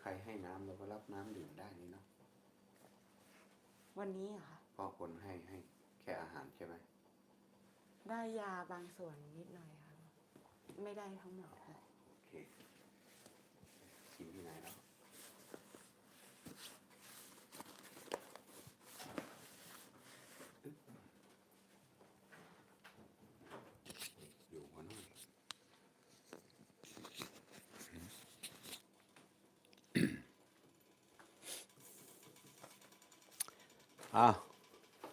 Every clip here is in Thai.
ใครให้น้ำเราก็รับน้ำดื่มได้นี่เนาะวันนี้อะค่ะเพราะคนให้ให้แค่อาหารใช่ไหมได้ยาบางส่วนนิดหน่อยค่ะ ไม่ได้ทั้งหมดค่ะ โอเค กินที่ไหนแล้วอึ๊บอยู่หัวนู่น อ้าว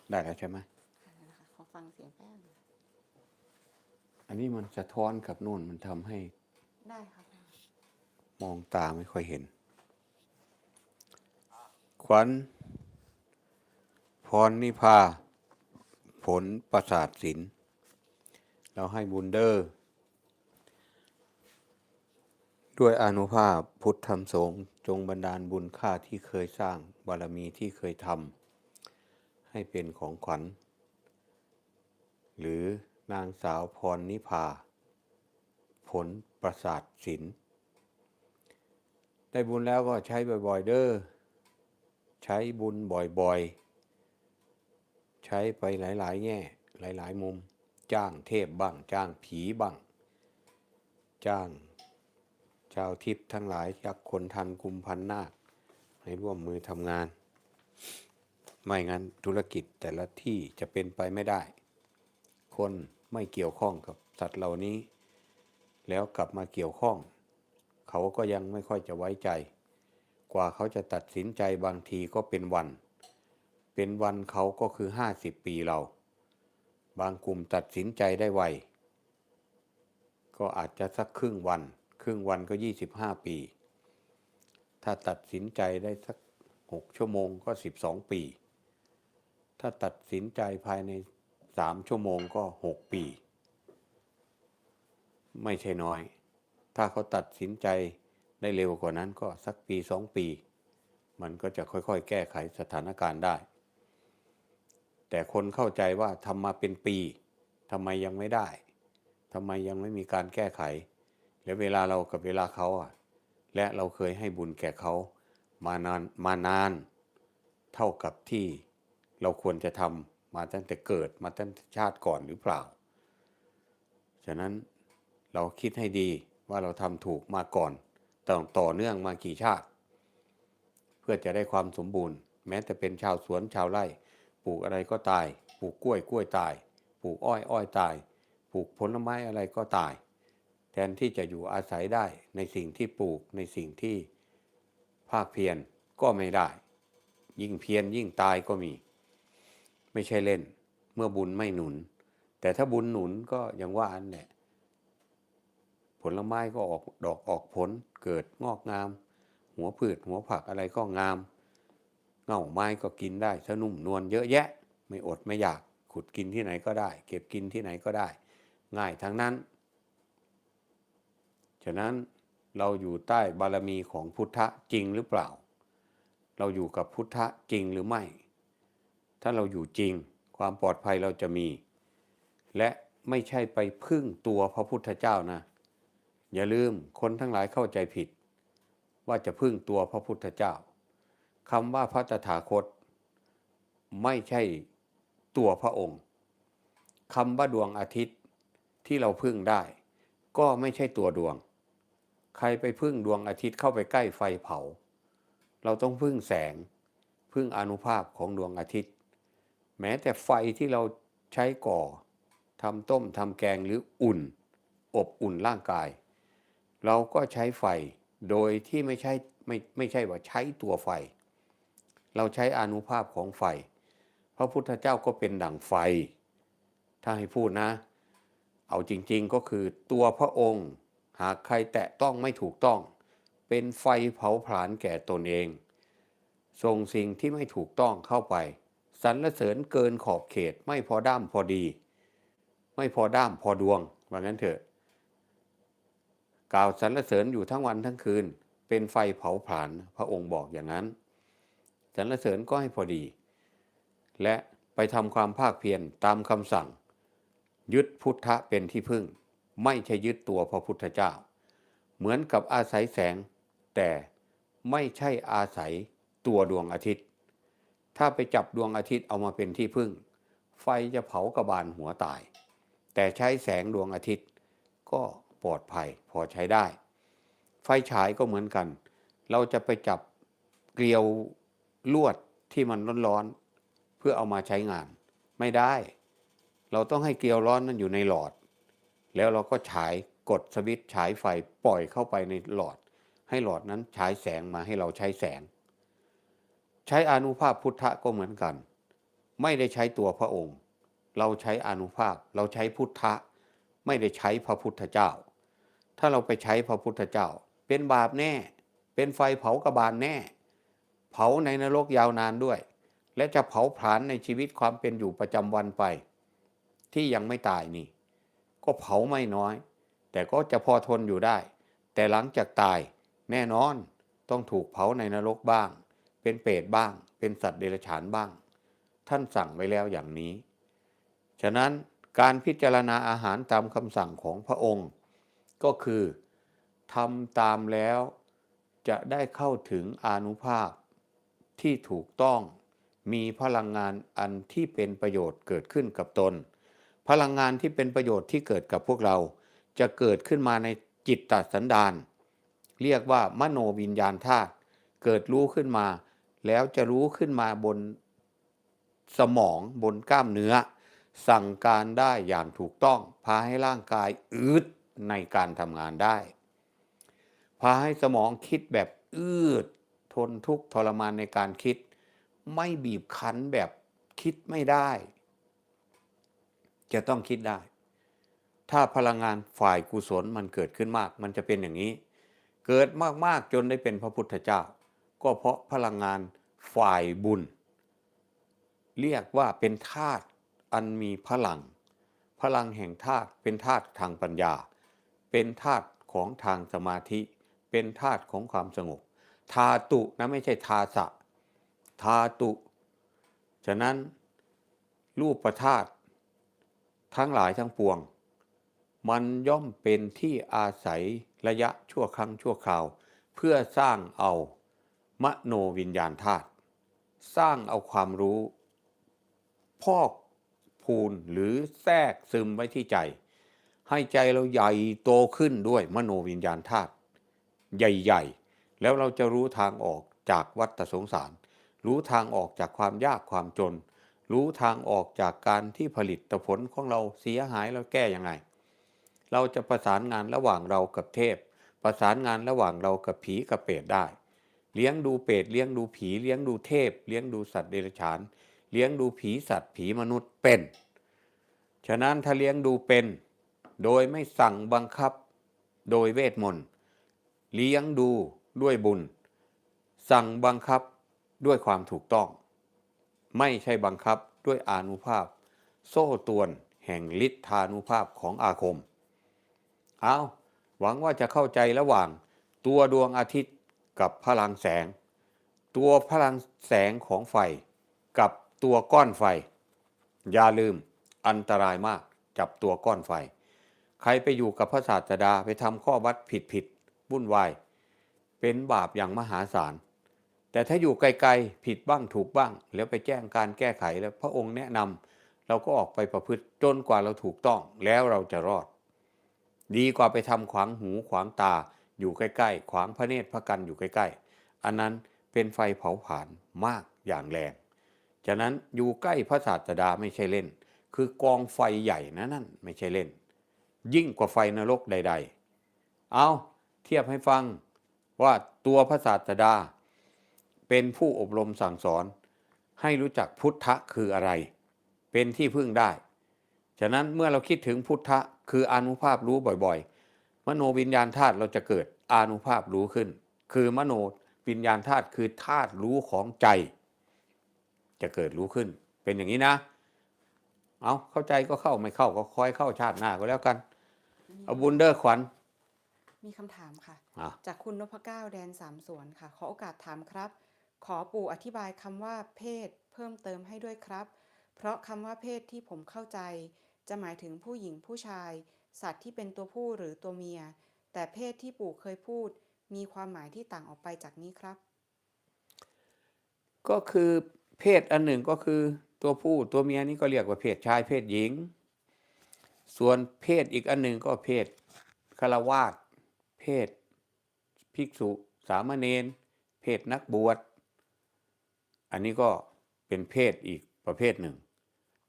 ได้แล้วใช่ไหมค่ะนะคะขอฟังเสียงแป๊บนึงอันนี้มันสะท้อนกับนู่นมันทำให้ได้ค่ะมองตาไม่ค่อยเห็น ขวัญพรนิพา ผลประสาทศิลป์เราให้บุญเดอร์ ด้วยอานุภาพพุทธธรรมสงฆ์จงบันดาลบุญค่าที่เคยสร้างบารมีที่เคยทำ ให้เป็นของขวัญ หรือนางสาวพรนิพา ผลประสาทศิลป์ได้บุญแล้วก็ใช้บ่อยๆเด้อ ใช้บุญบ่อยๆ ใช้ไปหลายๆ แง่ หลายๆ มุม จ้างเทพบ้าง จ้างผีบ้าง จ้างชาวทิพย์ทั้งหลายยักษ์คนทันกุมพันนาคให้ร่วมมือทำงาน ไม่งั้นธุรกิจแต่ละที่จะเป็นไปไม่ได้ คนไม่เกี่ยวข้องกับสัตว์เหล่านี้ แล้วกลับมาเกี่ยวข้อง เขาก็ยังไม่ค่อยจะไว้ใจ กว่าเขาจะตัดสินใจบางทีก็เป็นวัน เป็นวันเขาก็คือห้าสิบปีเรา บางกลุ่มตัดสินใจได้ไว ก็อาจจะสักครึ่งวัน ครึ่งวันก็ยี่สิบห้าปี ถ้าตัดสินใจได้สักหกชั่วโมงก็สิบสองปี ถ้าตัดสินใจภายในสามชั่วโมงก็หกปี ไม่ใช่น้อย ถ้าเขาตัดสินใจได้เร็วกว่านั้นก็สักปีสองปี มันก็จะค่อยๆ แก้ไขสถานการณ์ได้ แต่คนเข้าใจว่าทำมาเป็นปีทำไมยังไม่ได้ทำไมยังไม่มีการแก้ไข แล้วเวลาเรากับเวลาเขาอะ และเราเคยให้บุญแก่เขามานานมานาน เท่ากับที่ เราควรจะทำมาตั้งแต่เกิดมาตั้งแต่ชาติก่อนหรือเปล่า ฉะนั้นเราคิดให้ดีว่าเราทำถูกมาก่อนต่อต่อเนื่องมากี่ชาติ เพื่อจะได้ความสมบูรณ์ แม้แต่เป็นชาวสวนชาวไร่ ปลูกอะไรก็ตาย ปลูกกล้วยกล้วยตาย ปลูกอ้อยอ้อยตาย ปลูกผลไม้อะไรก็ตาย แทนที่จะอยู่อาศัยได้ในสิ่งที่ปลูกในสิ่งที่ภาคเพียรก็ไม่ได้ ยิ่งเพียรยิ่งตายก็มี ไม่ใช่เล่น เมื่อบุญไม่หนุน แต่ถ้าบุญหนุนก็อย่างว่าอันแหละผลไม้ก็ออกดอกออกผลเกิดงอกงาม หัวพืชหัวผักอะไรก็งาม เง่าไม้ก็กินได้สนุ่มนวลเยอะแยะ ไม่อดไม่อยากขุดกินที่ไหนก็ได้ เก็บกินที่ไหนก็ได้ ง่ายทั้งนั้น ฉะนั้นเราอยู่ใต้บารมีของพุทธะจริงหรือเปล่า เราอยู่กับพุทธะจริงหรือไม่ ถ้าเราอยู่จริง ความปลอดภัยเราจะมี และไม่ใช่ไปพึ่งตัวพระพุทธเจ้านะ อย่าลืมคนทั้งหลายเข้าใจผิด ว่าจะพึ่งตัวพระพุทธเจ้าคำว่าพระตถาคต ไม่ใช่ตัวพระองค์คำว่าดวงอาทิตย์ที่เราพึ่งได้ ก็ไม่ใช่ตัวดวง ใครไปพึ่งดวงอาทิตย์เข้าไปใกล้ไฟเผา เราต้องพึ่งแสง พึ่งอนุภาพของดวงอาทิตย์ แม้แต่ไฟที่เราใช้ก่อทำต้มทำแกงหรืออุ่น อบอุ่นร่างกาย เราก็ใช้ไฟโดยที่ไม่ใช่ไม่ไม่ใช่ว่าใช้ตัวไฟ เราใช้อานุภาพของไฟ พระพุทธเจ้าก็เป็นดั่งไฟ ถ้าให้พูดนะ เอาจริงๆก็คือตัวพระองค์ หากใครแตะต้องไม่ถูกต้อง เป็นไฟเผาผลาญแก่ตนเองส่งสิ่งที่ไม่ถูกต้องเข้าไป สรรเสริญเกินขอบเขตไม่พอด้ามพอดี ไม่พอด้ามพอดวงว่างั้นเถอะ กล่าวสรรเสริญอยู่ทั้งวันทั้งคืน เป็นไฟเผาผลาญพระองค์บอกอย่างนั้นสรรเสริญก็ให้พอดี และไปทำความภาคเพียรตามคำสั่ง ยึดพุทธะเป็นที่พึ่ง ไม่ใช่ยึดตัวพระพุทธเจ้า เหมือนกับอาศัยแสง แต่ไม่ใช่อาศัยตัวดวงอาทิตย์ ถ้าไปจับดวงอาทิตย์เอามาเป็นที่พึ่ง ไฟจะเผากระบาลหัวตาย แต่ใช้แสงดวงอาทิตย์ ก็ปลอดภัยพอใช้ได้ ไฟฉายก็เหมือนกัน เราจะไปจับเกลียวลวดที่มันร้อนๆเพื่อเอามาใช้งาน ไม่ได้ เราต้องให้เกลียวร้อนนั้นอยู่ในหลอด แล้วเราก็ฉายกดสวิตช์ฉายไฟปล่อยเข้าไปในหลอด ให้หลอดนั้นฉายแสงมาให้เราใช้แสง ใช้อานุภาพพุทธะก็เหมือนกัน ไม่ได้ใช้ตัวพระองค์ เราใช้อานุภาพเราใช้พุทธะ ไม่ได้ใช้พระพุทธเจ้า ถ้าเราไปใช้พระพุทธเจ้า เป็นบาปแน่ เป็นไฟเผากระบาลแน่ เผาในนรกยาวนานด้วย และจะเผาผลาญในชีวิตความเป็นอยู่ประจำวันไป ที่ยังไม่ตายนี่ ก็เผาไม่น้อย แต่ก็จะพอทนอยู่ได้ แต่หลังจากตายแน่นอนต้องถูกเผาในนรกบ้าง เป็นเปรตบ้าง เป็นสัตว์เดรัจฉานบ้าง ท่านสั่งไว้แล้วอย่างนี้ ฉะนั้นการพิจารณาอาหารตามคำสั่งของพระองค์ ก็คือทำตามแล้วจะได้เข้าถึงอนุภาพที่ถูกต้องมีพลังงานอันที่เป็นประโยชน์เกิดขึ้นกับตน พลังงานที่เป็นประโยชน์ที่เกิดกับพวกเรา จะเกิดขึ้นมาในจิตตสันดานเรียกว่ามโนวิญญาณธาตุเกิดรู้ขึ้นมา แล้วจะรู้ขึ้นมาบนสมองบนกล้ามเนื้อ สั่งการได้อย่างถูกต้อง พาให้ร่างกายอืดในการทำงานได้ พาให้สมองคิดแบบอืดทนทุกข์ทรมานในการคิด ไม่บีบคั้นแบบคิดไม่ได้ จะต้องคิดได้ ถ้าพลังงานฝ่ายกุศลมันเกิดขึ้นมาก มันจะเป็นอย่างนี้ เกิดมากๆจนได้เป็นพระพุทธเจ้า ก็เพราะพลังงานฝ่ายบุญ เรียกว่าเป็นธาตุอันมีพลัง พลังแห่งธาตุเป็นธาตุทางปัญญา เป็นธาตุของทางสมาธิ เป็นธาตุของความสงบทาตุนะไม่ใช่ทาสะทาตุฉะนั้นรูปประธาตทั้งหลายทั้งปวง มันย่อมเป็นที่อาศัยระยะชั่วครั้งชั่วคราว เพื่อสร้างเอา มโนวิญญาณธาตุสร้างเอาความรู้ พอกพูนหรือแทรกซึมไว้ที่ใจ ให้ใจเราใหญ่โตขึ้นด้วยมโนวิญญาณธาตุใหญ่ ๆ แล้วเราจะรู้ทางออกจากวัฏสงสาร รู้ทางออกจากความยากความจน รู้ทางออกจากการที่ผลิตผลของเราเสียหายเราแก้ยังไง เราจะประสานงานระหว่างเรากับเทพ ประสานงานระหว่างเรากับผีกับเปรตได้ เลี้ยงดูเปรตเลี้ยงดูผีเลี้ยงดูเทพ เลี้ยงดูสัตว์เดรัจฉาน เลี้ยงดูผีสัตว์ผีมนุษย์เป็น ฉะนั้นถ้าเลี้ยงดูเป็น โดยไม่สั่งบังคับ โดยเวทมนต์เลี้ยงดูด้วยบุญ สั่งบังคับด้วยความถูกต้อง ไม่ใช่บังคับด้วยอานุภาพ โซ่ตวนแห่งฤทธานุภาพของอาคม เอาหวังว่าจะเข้าใจระหว่างตัวดวงอาทิตย์ กับพลังแสง ตัวพลังแสงของไฟ กับตัวก้อนไฟ อย่าลืมอันตรายมากจับตัวก้อนไฟ ใครไปอยู่กับพระศาสดาไปทำข้อวัดผิดผิดวุ่นวาย เป็นบาปอย่างมหาศาล แต่ถ้าอยู่ไกลๆผิดบ้างถูกบ้าง แล้วไปแจ้งการแก้ไขแล้วพระองค์แนะนำเราก็ออกไปประพฤติจนกว่าเราถูกต้องแล้วเราจะรอด ดีกว่าไปทำขวางหูขวางตา อยู่ใกล้ๆ ขวางพระเนตรพระกันอยู่ใกล้ๆ อันนั้นเป็นไฟเผาผลาญมากอย่างแรง ฉะนั้นอยู่ใกล้พระศาสดาไม่ใช่เล่น คือกองไฟใหญ่นะนั่นไม่ใช่เล่น ยิ่งกว่าไฟนรกใด ๆ เอาเทียบให้ฟังว่าตัวพระศาสดา เป็นผู้อบรมสั่งสอน ให้รู้จักพุทธะคืออะไร เป็นที่พึ่งได้ ฉะนั้นเมื่อเราคิดถึงพุทธะคืออนุภาพรู้บ่อยๆ มโนวิญญาณธาตุเราจะเกิดอานุภาพรู้ขึ้น คือมโนวิญญาณธาตุคือธาตุรู้ของใจ จะเกิดรู้ขึ้น เป็นอย่างนี้นะ เอาเข้าใจก็เข้าไม่เข้าก็คอยเข้าชาติหน้าก็แล้วกันเอาบุญเดอร์ขวัญมีคำถามค่ะอะจากคุณนพเก้าแดนสามสวนค่ะ ขอโอกาสถามครับ ขอปู่อธิบายคำว่าเพศเพิ่มเติมให้ด้วยครับ เพราะคำว่าเพศที่ผมเข้าใจ จะหมายถึงผู้หญิงผู้ชาย สัตว์ที่เป็นตัวผู้หรือตัวเมีย แต่เพศที่ปู่เคยพูด มีความหมายที่ต่างออกไปจากนี้ครับ ก็คือเพศอันหนึ่งก็คือตัวผู้ตัวเมียนี่ก็เรียกว่าเพศชายเพศหญิง ส่วนเพศอีกอันหนึ่งก็เพศคารวาสเพศภิกษุสามเณรเพศนักบวช อันนี้ก็เป็นเพศอีกประเภทหนึ่ง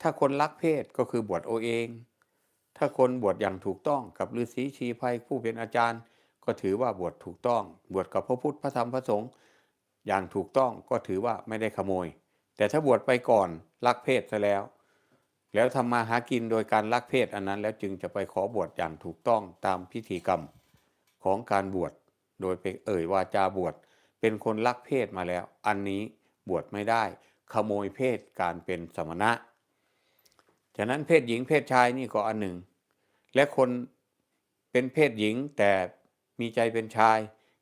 ถ้าคนรักเพศก็คือบวชโอเอง ถ้าคนบวชอย่างถูกต้องกับฤาษีชีภัยผู้เป็นอาจารย์ ก็ถือว่าบวชถูกต้อง บวชกับพระพุทธพระธรรมพระสงฆ์อย่างถูกต้องก็ถือว่าไม่ได้ขโมย แต่ถ้าบวชไปก่อนรักเพศซะแล้ว แล้วทำมาหากินโดยการรักเพศอันนั้น แล้วจึงจะไปขอบวชอย่างถูกต้องตามพิธีกรรมของการบวชโดยไปเอ่ยวาจาบวชเป็นคนรักเพศมาแล้ว อันนี้บวชไม่ได้ ขโมยเพศการเป็นสมณะ ฉะนั้นเพศหญิงเพศชายนี่ก็อันหนึ่ง และคนเป็นเพศหญิงแต่มีใจเป็นชาย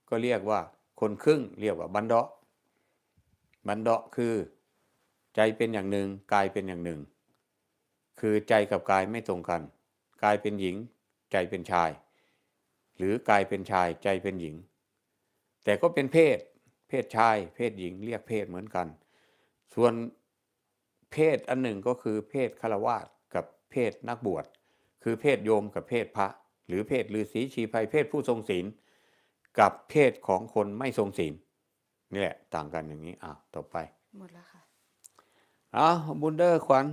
ก็เรียกว่าคนครึ่งเรียกว่าบันเดาะบันเดาะคือ ใจเป็นอย่างหนึ่งกายเป็นอย่างหนึ่ง คือใจกับกายไม่ตรงกัน กายเป็นหญิง ใจเป็นชาย หรือกายเป็นชายใจเป็นหญิง แต่ก็เป็นเพศ เพศชาย เพศหญิง เรียกเพศเหมือนกัน ส่วน เพศอันหนึ่งก็คือเพศคารวาสกับเพศนักบวช คือเพศโยมกับเพศพระ หรือเพศฤาษีชีภัยเพศผู้ทรงศีล กับเพศของคนไม่ทรงศีลนี่แหละต่างกันอย่างนี้อ้าวต่อไป หมดแล้วค่ะ อ้าวบุญเดอร์ขวัญ